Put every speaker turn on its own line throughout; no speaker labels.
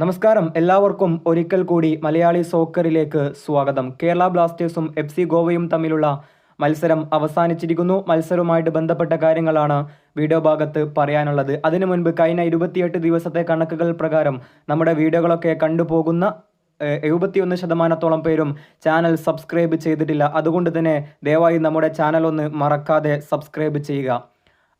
നമസ്കാരം. എല്ലാവർക്കും ഒരിക്കൽ കൂടി മലയാളി സോക്കറിലേക്ക് സ്വാഗതം. കേരള ബ്ലാസ്റ്റേഴ്സും എഫ് സി ഗോവയും തമ്മിലുള്ള മത്സരം അവസാനിച്ചിരിക്കുന്നു. മത്സരവുമായിട്ട് ബന്ധപ്പെട്ട കാര്യങ്ങളാണ് വീഡിയോ ഭാഗത്ത് പറയാനുള്ളത്. അതിനു മുൻപ് കഴിഞ്ഞ ഇരുപത്തിയെട്ട് ദിവസത്തെ കണക്കുകൾ പ്രകാരം നമ്മുടെ വീഡിയോകളൊക്കെ കണ്ടുപോകുന്ന എഴുപത്തിയൊന്ന് ശതമാനത്തോളം പേരും ചാനൽ സബ്സ്ക്രൈബ് ചെയ്തിട്ടില്ല. അതുകൊണ്ട് തന്നെ ദയവായി നമ്മുടെ ചാനൽ ഒന്ന് മറക്കാതെ സബ്സ്ക്രൈബ് ചെയ്യുക.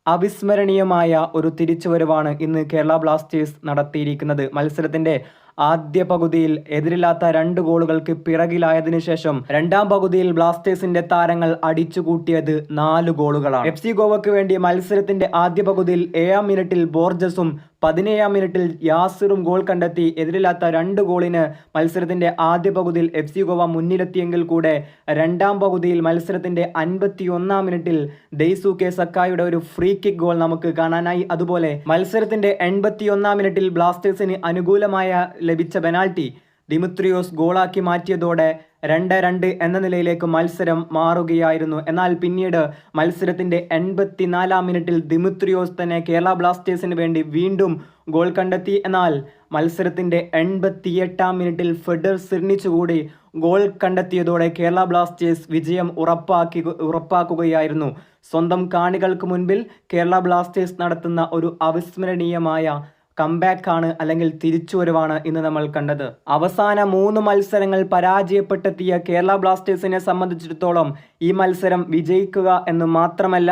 അവിസ്മരണീയമായ ഒരു തിരിച്ചുവരവാണ് ഇന്ന് കേരള ബ്ലാസ്റ്റേഴ്സ് നടത്തിയിരിക്കുന്നത്. മത്സരത്തിന്റെ ആദ്യ പകുതിയിൽ എതിരില്ലാത്ത രണ്ട് ഗോളുകൾക്ക് പിറകിലായതിനു ശേഷം രണ്ടാം പകുതിയിൽ ബ്ലാസ്റ്റേഴ്സിന്റെ താരങ്ങൾ അടിച്ചുകൂട്ടിയത് നാല് ഗോളുകളാണ്. എഫ് സി ഗോവയ്ക്ക് വേണ്ടി മത്സരത്തിന്റെ ആദ്യ പകുതിയിൽ ഏഴാം മിനിറ്റിൽ ബോർജസും പതിനേഴാം മിനിറ്റിൽ യാസിറും ഗോൾ കണ്ടെത്തി എതിരില്ലാത്ത രണ്ട് ഗോളിന് മത്സരത്തിന്റെ ആദ്യ പകുതിയിൽ എഫ് സി ഗോവ മുന്നിലെത്തിയെങ്കിൽ കൂടെ രണ്ടാം പകുതിയിൽ മത്സരത്തിന്റെ അൻപത്തി ഒന്നാം മിനിറ്റിൽ ഡെയ്സു കെ സക്കായുടെ ഒരു ഫ്രീ കിക്ക് ഗോൾ നമുക്ക് കാണാനായി. അതുപോലെ മത്സരത്തിന്റെ എൺപത്തി ഒന്നാം മിനിറ്റിൽ ബ്ലാസ്റ്റേഴ്സിന് അനുകൂലമായ ലഭിച്ച പെനാൽറ്റി ദിമിത്രിയോസ് ഗോളാക്കി മാറ്റിയതോടെ രണ്ട് രണ്ട് എന്ന നിലയിലേക്ക് മത്സരം മാറുകയായിരുന്നു. എന്നാൽ പിന്നീട് മത്സരത്തിന്റെ എൺപത്തിനാലാം മിനിറ്റിൽ ദിമിത്രിയോസ് തന്നെ കേരള ബ്ലാസ്റ്റേഴ്സിന് വേണ്ടി വീണ്ടും ഗോൾ കണ്ടെത്തി. എന്നാൽ മത്സരത്തിന്റെ എൺപത്തിയെട്ടാം മിനിറ്റിൽ ഫെഡർ സിർണിച്ചുകൂടി ഗോൾ കണ്ടെത്തിയതോടെ കേരള ബ്ലാസ്റ്റേഴ്സ് വിജയം ഉറപ്പാക്കി ഉറപ്പാക്കുകയായിരുന്നു. സ്വന്തം കാണികൾക്ക് മുൻപിൽ കേരള ബ്ലാസ്റ്റേഴ്സ് നടത്തുന്ന ഒരു അവിസ്മരണീയമായ കംബാക്ക് ആണ് അല്ലെങ്കിൽ തിരിച്ചുവരവാണ് ഇന്ന് നമ്മൾ കണ്ടത്. അവസാന മൂന്ന് മത്സരങ്ങൾ പരാജയപ്പെട്ടെത്തിയ കേരള ബ്ലാസ്റ്റേഴ്സിനെ സംബന്ധിച്ചിടത്തോളം ഈ മത്സരം വിജയിക്കുക എന്ന് മാത്രമല്ല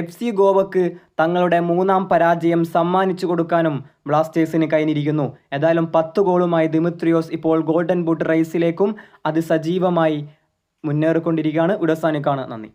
എഫ് സി ഗോവക്ക് തങ്ങളുടെ മൂന്നാം പരാജയം സമ്മാനിച്ചു കൊടുക്കാനും ബ്ലാസ്റ്റേഴ്സിന് കഴിഞ്ഞിരിക്കുന്നു. ഏതായാലും പത്ത് ഗോളുമായി ദിമിത്രിയോസ് ഇപ്പോൾ ഗോൾഡൻ ബൂട്ട് റേസിലേക്കും അത് സജീവമായി മുന്നേറിക്കൊണ്ടിരിക്കുകയാണ്. ഉടസാനിക്കാണ് നന്ദി.